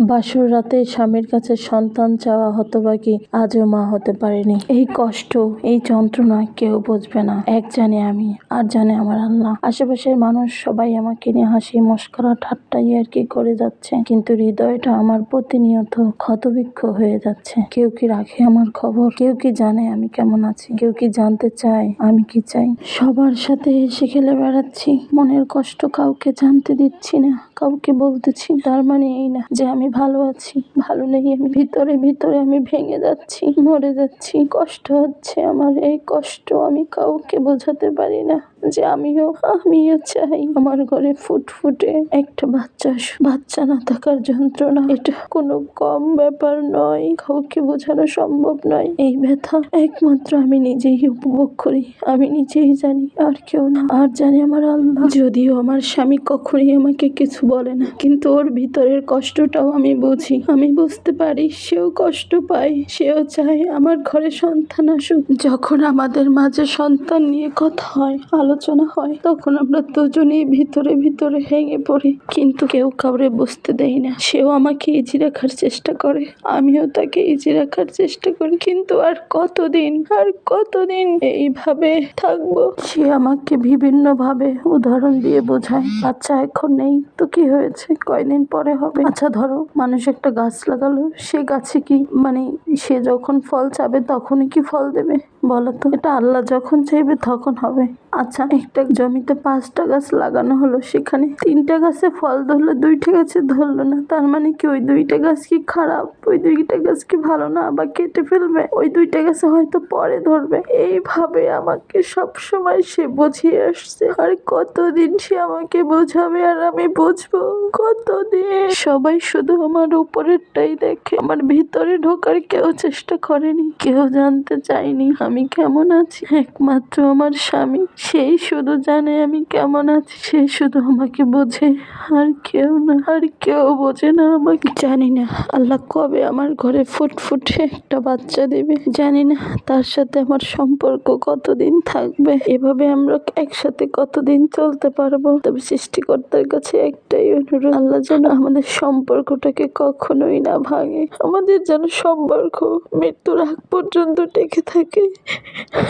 বাসর রাতে স্বামীর কাছে সন্তান চাওয়া হতো হতবাকি আজও মা হতে পারেনি। এই কষ্ট, এই যন্ত্রণা কেউ বুঝবে না। এক জানে আমি, আর জানে আমার আল্লাহ। আশেপাশের মানুষ সবাই আমাকে নিয়ে হাসি মস্করা ঠাট্টা আর কি করে যাচ্ছে। কিন্তু হৃদয়টা আমার প্রতিনিয়ত ক্ষতবিক্ষ হয়ে যাচ্ছে। কেউ কি রাখে আমার খবর? কেউ কি জানে আমি কেমন আছি? কেউ কি জানতে চায় আমি কি চাই? সবার সাথে হেসে খেলে বেড়াচ্ছি। মনের কষ্ট কাউকে জানতে দিচ্ছি না। কাউকে বলতেছি, তার মানে এই না যে আমি ভালো আছি। ভালো নেই, আমি ভিতরে ভিতরে আমি ভেঙে যাচ্ছি, মরে যাচ্ছি। কষ্ট হচ্ছে আমার, এই কষ্ট আমি কাউকে বোঝাতে পারি না। যে আমিও আমিও চাই আমার ঘরে ফুটফুটে একটা বাচ্চা বাচ্চা না থাকার যন্ত্রণা, এটা কোনো কম ব্যাপার নয়। কাউকে বোঝানো সম্ভব নয়। এই ব্যথা একমাত্র আমি নিজেই উপভোগ করি। আমি নিজেই জানি আর কেউ না। আর জানি আমার আল্লাহ। যদিও আমার স্বামী কখনই আমাকে কিছু বলে না। কিন্তু ওর ভিতরের কষ্টটাও আমি বুঝি। আমি বুঝতে পারি সেও কষ্ট পায়, সেও চায় আমার ঘরে সন্তান আসুক। যখন আমাদের মাঝে সন্তান নিয়ে কথা হয় আলোচনা হয়, তখন আমরা দুজনেই ভিতরে ভিতরে ভেঙে পড়ি। কিন্তু কেউ কাউরে বুঝতে দেয় না। সেও আমাকে ইজি রাখার চেষ্টা করে। আমিও তাকে ইজি রাখার চেষ্টা করি। কিন্তু আর কতদিন আর কতদিন এইভাবে থাকব? সে আমাকে বিভিন্ন ভাবে উদাহরণ দিয়ে বোঝায়। বাচ্চা এখন নেই, তো কি হয়েছে? কয়দিন পরে হবে? আচ্ছা ধরো মানুষ একটা গাছ লাগালো। সে গাছে কি মানে সে যখন ফল চাবে তখনই কি ফল দেবে? বলো তো। এটা আল্লাহ যখন চাইবে তখন হবে। আচ্ছা একটা জমিতে পাঁচটা গাছ লাগানো হলো, সেখানে তিনটা গাছে ফল ধরলো, দুইটা গাছে ধরলো না। তার মানে কি ওই দুইটা গাছ কি খারাপ? ওই দুইটা গাছ কি ভালো না? বা কেটে ফেলবে? ওই দুইটা গাছে হয়তো পরে ধরবে। এইভাবে আমাকে সব সময় সে বুঝিয়ে আসছে। আর কতদিন সে আমাকে বোঝাবে আর আমি বুঝব? কতদিন? সবাই শুধু আমার উপরেরটাই দেখে। আমার ভিতরে ঢোকার কেউ চেষ্টা করেনি। কেউ জানতে চায়নি আমি কেমন আছি। একমাত্র আমার স্বামী। সেই শুধু জানে আমি কেমন আছি সে শুধু আমাকে বোঝে। আর কেউ না, আর কেউ বোঝে না আমাকে। জানি না আল্লাহ কবে আমার ঘরে ফুটফুটে একটা বাচ্চা দেবে। জানি না তার সাথে আমার সম্পর্ক কতদিন থাকবে। এভাবে আমরা একসাথে কতদিন চলতে পারব? তবে সৃষ্টিকর্তার কাছে একটাই অনুরোধ, আল্লাহ যেন আমাদের সম্পর্কটাকে কখনোই না ভাঙে। আমাদের যেন সম্পর্ক মৃত্যুর আগ পর্যন্ত টেকে থাকে।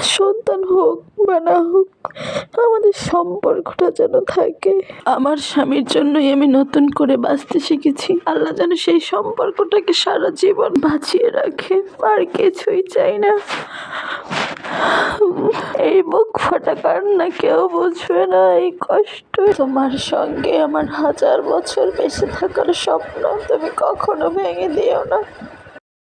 সন্তান হোক বা না হোক আমাদের সম্পর্কটা যেন থাকে। আমার স্বামীর জন্যই আমি নতুন করে বাঁচতে শিখেছি। আল্লাহ যেন সেই সম্পর্কটাকে সারা জীবন বাঁচিয়ে রাখে। আর কিছুই চাই না। এই বুক ফাটা কান্না কেউ বুঝবে না, এই কষ্ট। তোমার সঙ্গে আমার হাজার বছর বেঁচে থাকার স্বপ্ন তুমি কখনো ভেঙে দিও না।